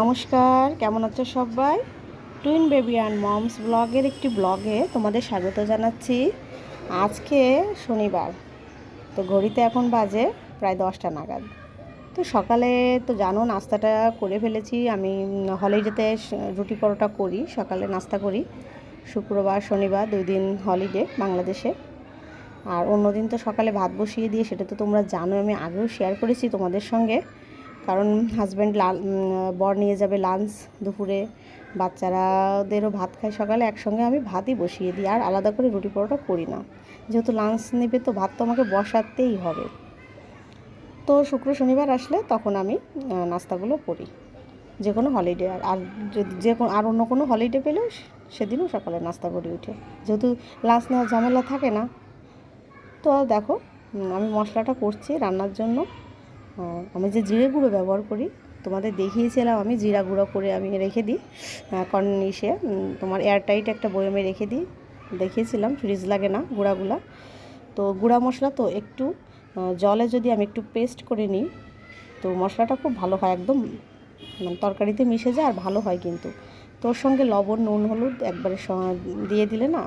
নমস্কার, কেমন আছো সবাই? টুইন বেবি অ্যান্ড মমস ব্লগের একটি ব্লগে তোমাদের স্বাগত জানাচ্ছি। আজকে শনিবার, তো ঘড়িতে এখন বাজে প্রায় দশটা নাগাদ। তো সকালে তো জানো, নাস্তাটা করে ফেলেছি। আমি হলিডেতে রুটি পরোটা করি, সকালে নাস্তা করি। শুক্রবার, শনিবার দুই দিন হলিডে বাংলাদেশে। আর অন্যদিন তো সকালে ভাত বসিয়ে দিয়ে, সেটা তো তোমরা জানো আমি আগেও শেয়ার করেছি তোমাদের সঙ্গে। কারণ হাজব্যান্ড লাল বর নিয়ে যাবে লাঞ্চ দুপুরে। বাচ্চারাদেরও ভাত খায় সকালে, একসঙ্গে আমি ভাতই বসিয়ে দিই, আর আলাদা করে রুটি পরোটা করি না। যেহেতু লাঞ্চ নেবে তো ভাত তো আমাকে বসাতেই হবে। তো শুক্র শনিবার আসলে তখন আমি নাস্তাগুলো করি। যে কোনো হলিডে আর যদি যে কোনো, আর অন্য কোনো হলিডে পেলেও সেদিনও সকালে নাস্তা করে উঠে। যেহেতু লাঞ্চ নেওয়ার ঝামেলা থাকে না। তো দেখো আমি মশলাটা করছি রান্নার জন্য। আমি যে জিরে গুঁড়ো ব্যবহার করি, তোমাদের দেখিয়েছিলাম আমি, জিরা গুঁড়ো করে আমি রেখে দিই। কর্ন ইসে তোমার এয়ারটাইট একটা বয়মে রেখে দিই। দেখিয়েছিলাম ফ্রিজ লাগে না গুঁড়াগুলা। তো গুঁড়া মশলা তো একটু জলে যদি আমি একটু পেস্ট করে নিই, তো মশলাটা খুব ভালো হয়, একদম মানে তরকারিতে মিশে যায় আর ভালো হয় কিন্তু। তোর সঙ্গে লবণ, নুন, হলুদ একবারে দিয়ে দিলে না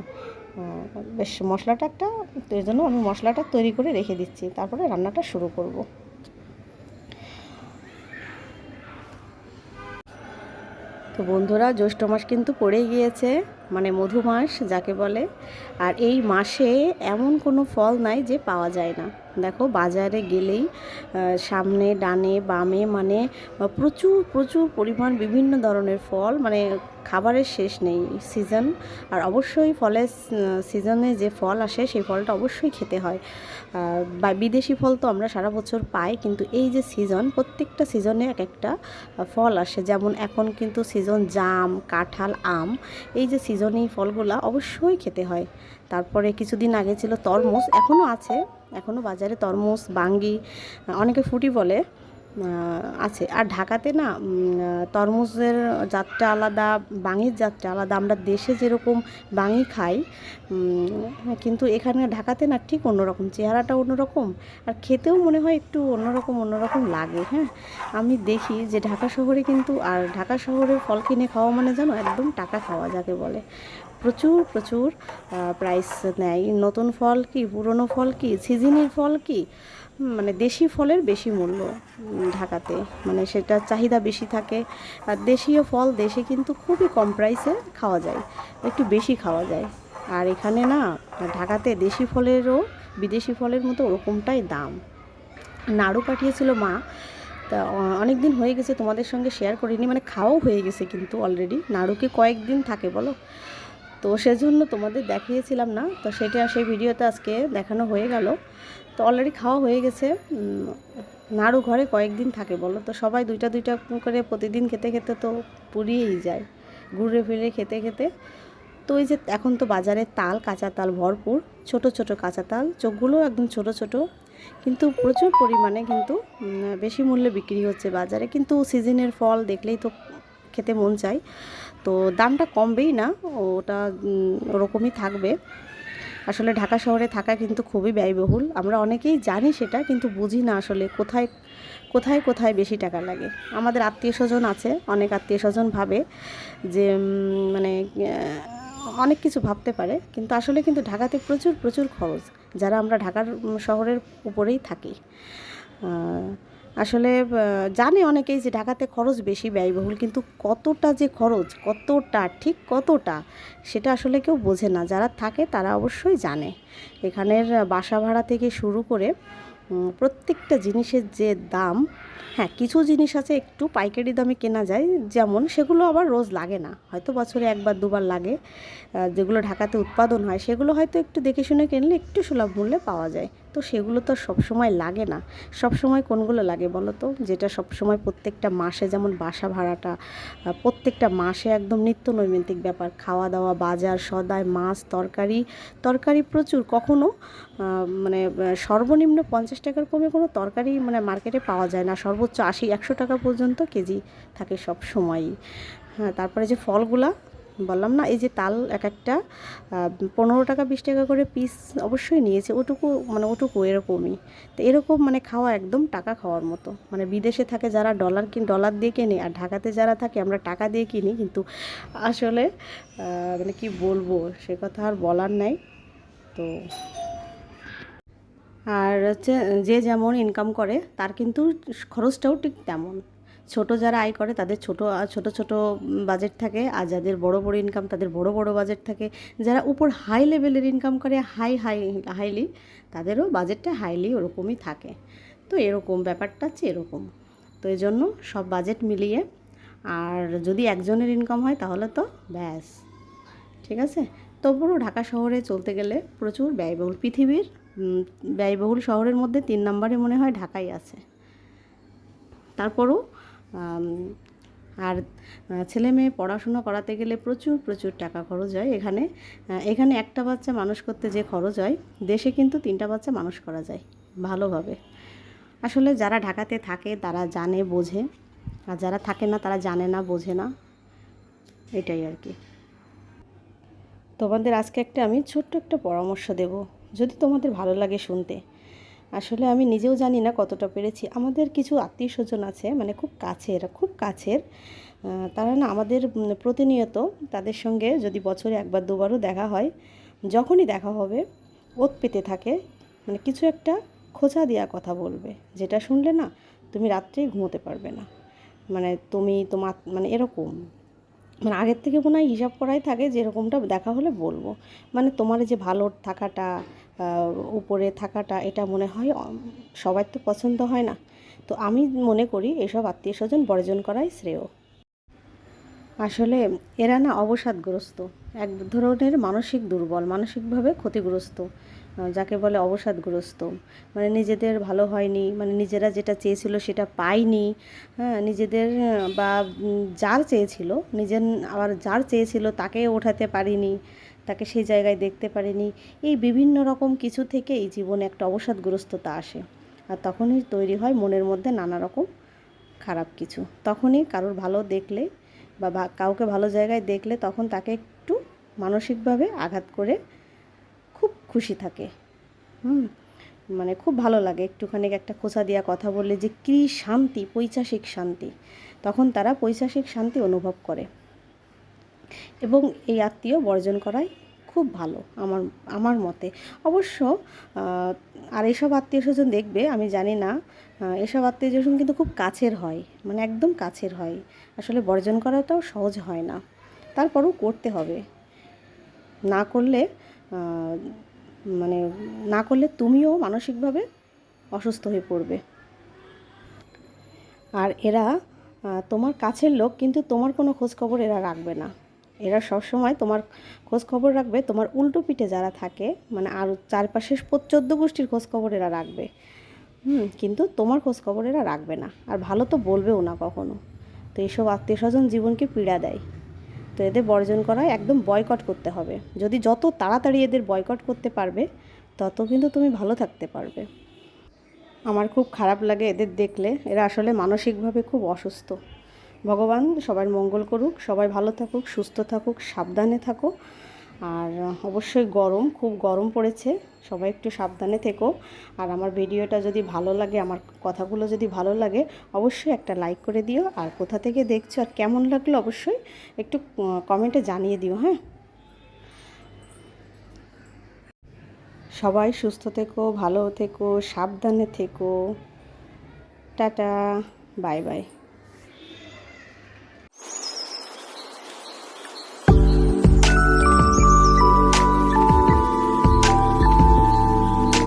বেশ মশলাটা একটা, তো এই জন্য আমি মশলাটা তৈরি করে রেখে দিচ্ছি। তারপরে রান্নাটা শুরু করব। তো বন্ধুরা জ্যৈষ্ঠ মাস কিন্তু পড়ে গিয়েছে। মানে মধু মাস যাকে বলে, আর এই মাসে এমন কোনো ফল নাই যে পাওয়া যায় না। দেখো, বাজারে গেলেই সামনে, ডানে, বামে মানে প্রচুর প্রচুর পরিমাণ বিভিন্ন ধরনের ফল মানে খাবারের শেষ নেই সিজন আর অবশ্যই ফলের সিজনে যে ফল আসে, সেই ফলটা অবশ্যই খেতে হয়। বা বিদেশি ফল তো আমরা সারা বছর পাই, কিন্তু এই যে সিজন প্রত্যেকটা সিজনে এক একটা ফল আসে। যেমন এখন কিন্তু সিজন জাম, কাঁঠাল, আম, এই যে সিজন এই ফলগুলা অবশ্যই খেতে হয়। তারপরে কিছুদিন আগে ছিল তরমুজ এখনও আছে। এখনও বাজারে তরমুজ, বাঙ্গি অনেকে ফুটি বলে। আছে। আর ঢাকাতে না তরমুজের জাতটা আলাদা, বাঙির জাতটা আলাদা। আমরা দেশে যেরকম বাঙি খাই কিন্তু এখানে ঢাকাতে না ঠিক অন্যরকম, চেহারাটা অন্যরকম। আর খেতেও মনে হয় একটু অন্যরকম অন্যরকম লাগে হ্যাঁ? আমি দেখি যে ঢাকা শহরে কিন্তু, আর ঢাকা শহরের ফল কিনে খাওয়া মানে জানো, একদম টাকা খাওয়া যাকে বলে। প্রচুর প্রচুর প্রাইস নেয়। নতুন ফল কি, পুরনো ফল কি সিজনের ফল কি? মানে দেশি ফলের বেশি মূল্য ঢাকাতে। মানে সেটা চাহিদা বেশি থাকে। আর দেশীয় ফল দেশে কিন্তু খুবই কম প্রাইসে খাওয়া যায়, একটু বেশি খাওয়া যায়। আর এখানে না, ঢাকাতে দেশি ফলেরও, বিদেশি ফলের মতো ওরকমটাই দাম। নাড়ু পাঠিয়েছিল মা, তা অনেক দিন হয়ে গেছে তোমাদের সঙ্গে শেয়ার করিনি মানে খাওয়াও হয়ে গেছে কিন্তু অলরেডি নাড়ুকে কয়েকদিন থাকে বলো? তো সেজন্য তোমাদের দেখিয়েছিলাম না, তো সেটা সেই ভিডিওতে আজকে দেখানো হয়ে গেল। তো অলরেডি খাওয়া হয়ে গেছে। নাড়ু ঘরে কয়েকদিন থাকে বলো, তো সবাই দুইটা দুইটা করে প্রতিদিন খেতে খেতে তো পুড়িয়েই যায়, ঘুরে ফিরে খেতে খেতে। তো ওই যে এখন তো বাজারে তাল, কাঁচা তাল ভরপুর, ছোট ছোট কাঁচা তাল, চোখগুলো একদম ছোট ছোট, কিন্তু প্রচুর পরিমাণে কিন্তু বেশি মূল্যে বিক্রি হচ্ছে বাজারে। কিন্তু সিজনের ফল দেখলেই তো খেতে মন চায়। তো দামটা কমবেই না, ওটা ওরকমই থাকবে। আসলে ঢাকা শহরে থাকা কিন্তু খুবই ব্যয়বহুল। আমরা অনেকেই জানি সেটা, কিন্তু বুঝি না আসলে কোথায় কোথায় কোথায় বেশি টাকা লাগে। আমাদের আত্মীয় স্বজন আছে, অনেক আত্মীয় স্বজন ভাবে যে মানে অনেক কিছু ভাবতে পারে, কিন্তু আসলে কিন্তু ঢাকাতে প্রচুর প্রচুর খরচ, যারা আমরা ঢাকার শহরের উপরেই থাকি। আসলে জানে অনেকেই যে ঢাকাতে খরচ বেশি ব্যয়বহুল, কিন্তু কতটা যে খরচ, কতটা, ঠিক কতটা, সেটা আসলে কেউ বোঝে না। যারা থাকে তারা অবশ্যই জানে। এখানের বাসা ভাড়া থেকে শুরু করে প্রত্যেকটা জিনিসের যে দাম হ্যাঁ কিছু জিনিস আছে একটু পাইকারি দামে কেনা যায়, যেমন সেগুলো আবার রোজ লাগে না। হয়তো বছরে একবার, দুবার লাগে। যেগুলো ঢাকাতে উৎপাদন হয়, সেগুলো হয়তো একটু দেখে শুনে কিনলে একটু সুলভ মূল্যে পাওয়া যায়। তো সেগুলো তো সব সময় লাগে না। সব সময় কোনগুলো লাগে বলো তো? যেটা সব সময় প্রত্যেকটা মাসে, যেমন বাসা ভাড়াটা প্রত্যেকটা মাসে একদম নিত্য নৈমিত্তিক ব্যাপার। খাওয়া দাওয়া, বাজার সদায় মাছ, তরকারি তরকারি প্রচুর। কখনো মানে সর্বনিম্ন পঞ্চাশ টাকার কমে কোনো তরকারি মানে মার্কেটে পাওয়া যায় না। সর্বোচ্চ আশি, একশো টাকা পর্যন্ত কেজি থাকে সব সময়ই। হ্যাঁ তারপরে যে ফলগুলা, বললাম না, এই যে তাল এক একটা পনেরো টাকা, বিশ টাকা করে পিস অবশ্যই নিয়েছে, ওটুকু মানে ওটুকু, এরকমই। তো এরকম মানে খাওয়া একদম টাকা খাওয়ার মতো। মানে বিদেশে থাকে যারা ডলার কিন ডলার দিয়ে কেনে, আর ঢাকাতে যারা থাকে আমরা টাকা দিয়ে কিনি, কিন্তু আসলে মানে কি বলব, সে কথা আর বলার নাই। তো আর হচ্ছে, যে যেমন ইনকাম করে, তার কিন্তু খরচটাও ঠিক তেমন। ছোট যারা আয় করে, তাদের ছোট ছোট ছোট বাজেট থাকে, আর যাদের বড় বড় ইনকাম তাদের বড় বড় বাজেট থাকে। যারা উপর হাই লেভেলের ইনকাম করে হাই হাই হাইলি তাদেরও বাজেটটা হাইলি ওরকমই থাকে। তো এরকম, ব্যাপারটা হচ্ছে এরকম। তো এই জন্য সব বাজেট মিলিয়ে, আর যদি একজনের ইনকাম হয়, তাহলে তো ব্যাস। ঠিক আছে? তবুও ঢাকা শহরে চলতে গেলে প্রচুর ব্যয়বহুল। পৃথিবীর ব্যয়বহুল শহরের মধ্যে তিন নম্বরে মনে হয় ঢাকাই আছে। তারপরও আর ছেলে মেয়ে পড়াশুনো করাতে গেলে প্রচুর প্রচুর টাকা খরচ হয়। এখানে এখানে একটা বাচ্চা মানুষ করতে যে খরচ হয়, দেশে কিন্তু তিনটা বাচ্চা মানুষ করা যায়, ভালোভাবে। আসলে যারা ঢাকাতে থাকে, তারা জানে, বোঝে। আর যারা থাকে না, তারা জানে না, বোঝে না। এটাই আর কি। তোমাদের আজকে একটা আমি ছোট্ট একটা পরামর্শ দেব। যদি তোমাদের ভালো লাগে শুনতে। আসলে আমি নিজেও জানি না কতটা পেরেছি। আমাদের কিছু আত্মীয় স্বজন আছে মানে খুব কাছের খুব কাছের তারা না আমাদের প্রতিনিয়ত তাদের সঙ্গে যদি বছরে একবার, দুবারও দেখা হয়, যখনই দেখা হবে, ওত পেতে থাকে। মানে কিছু একটা খোঁচা দেওয়া কথা বলবে। যেটা শুনলে না তুমি রাত্রেই ঘুমোতে পারবে না। মানে তুমি তোমার মানে এরকম। মানে আগের থেকে মনে হয় হিসাব করাই থাকে যে এরকমটা দেখা হলে বলব। মানে তোমার যে ভালো থাকাটা উপরে থাকাটা, এটা মনে হয় সবার তো পছন্দ হয় না। তো আমি মনে করি এসব আত্মীয় স্বজন বর্জন করাই শ্রেয়। আসলে এরা না অবসাদগ্রস্ত। এক ধরনের মানসিক দুর্বল, মানসিকভাবে ক্ষতিগ্রস্ত। যাকে বলে অবসাদগ্রস্ত। মানে নিজেদের ভালো হয়নি মানে নিজেরা যেটা চেয়েছিল সেটা পায়নি। হ্যাঁ নিজেদের বা যার চেয়েছিল, নিজের, আবার যার চেয়েছিল তাকে ওঠাতে পারিনি, তাকে সেই জায়গায় দেখতে পারিনি। এই বিভিন্ন রকম কিছু থেকেই জীবনে একটা অবসাদগ্রস্ততা আসে। আর তখনই তৈরি হয় মনের মধ্যে নানা রকম খারাপ কিছু। তখনই কারোর ভালো দেখলে বা কাউকে ভালো জায়গায় দেখলে তখন তাকে একটু মানসিকভাবে আঘাত করে খুশি থাকে। হুম? মানে খুব ভালো লাগে। একটুখানি একটা খোঁচা দিয়া কথা বললে যে কী শান্তি পৈশাসিক শান্তি। তখন তারা পৈশাসিক শান্তি অনুভব করে। এবং এই আত্মীয় বর্জন করাই খুব ভালো আমার আমার মতে। অবশ্য আর এসব আত্মীয় স্বজন দেখবে, আমি জানি না এসব আত্মীয় স্বজন কিন্তু খুব কাছের হয়। মানে একদম কাছের হয়। আসলে বর্জন করাটাও সহজ হয় না। তারপরেও করতে হবে। না করলে মানে না করলে তুমিও মানসিকভাবে অসুস্থ হয়ে পড়বে। আর এরা তোমার কাছের লোক, কিন্তু তোমার কোনো খোঁজখবর এরা রাখবে না। এরা সবসময় তোমার খোঁজ খবর রাখবে, তোমার উল্টো পিঠে যারা থাকে মানে আর চারপাশের চোদ্দ গোষ্ঠীর খোঁজ খবর এরা রাখবে। হুম, কিন্তু তোমার খোঁজ খবর এরা রাখবে না। আর ভালো তো বলবেও না কখনো। তো এইসব আত্মীয় স্বজন জীবনকে পীড়া দেয়। তো এদের বর্জন করা একদম বয়কট করতে হবে। যদি যত তাড়াতাড়ি এদের বয়কট করতে পারবে, তত কিন্তু তুমি ভালো থাকতে পারবে। আমার খুব খারাপ লাগে এদের দেখলে। এরা আসলে মানসিকভাবে খুব অসুস্থ। ভগবান সবার মঙ্গল করুক, সবাই ভালো থাকুক, সুস্থ থাকুক, সাবধানে থাকো আর অবশ্যই গরম, খুব গরম পড়েছে। সবাই একটু সাবধানে থেকো। আর আমার ভিডিওটা যদি ভালো লাগে, আমার কথাগুলো যদি ভালো লাগে, অবশ্যই একটা লাইক করে দিও। আর কোথা থেকে দেখছ আর কেমন লাগল, অবশ্যই একটু কমেন্টে জানিয়ে দিও হ্যাঁ? সবাই সুস্থ থেকো, ভালো থেকো, সাবধানে থেকো। Tata, bye bye.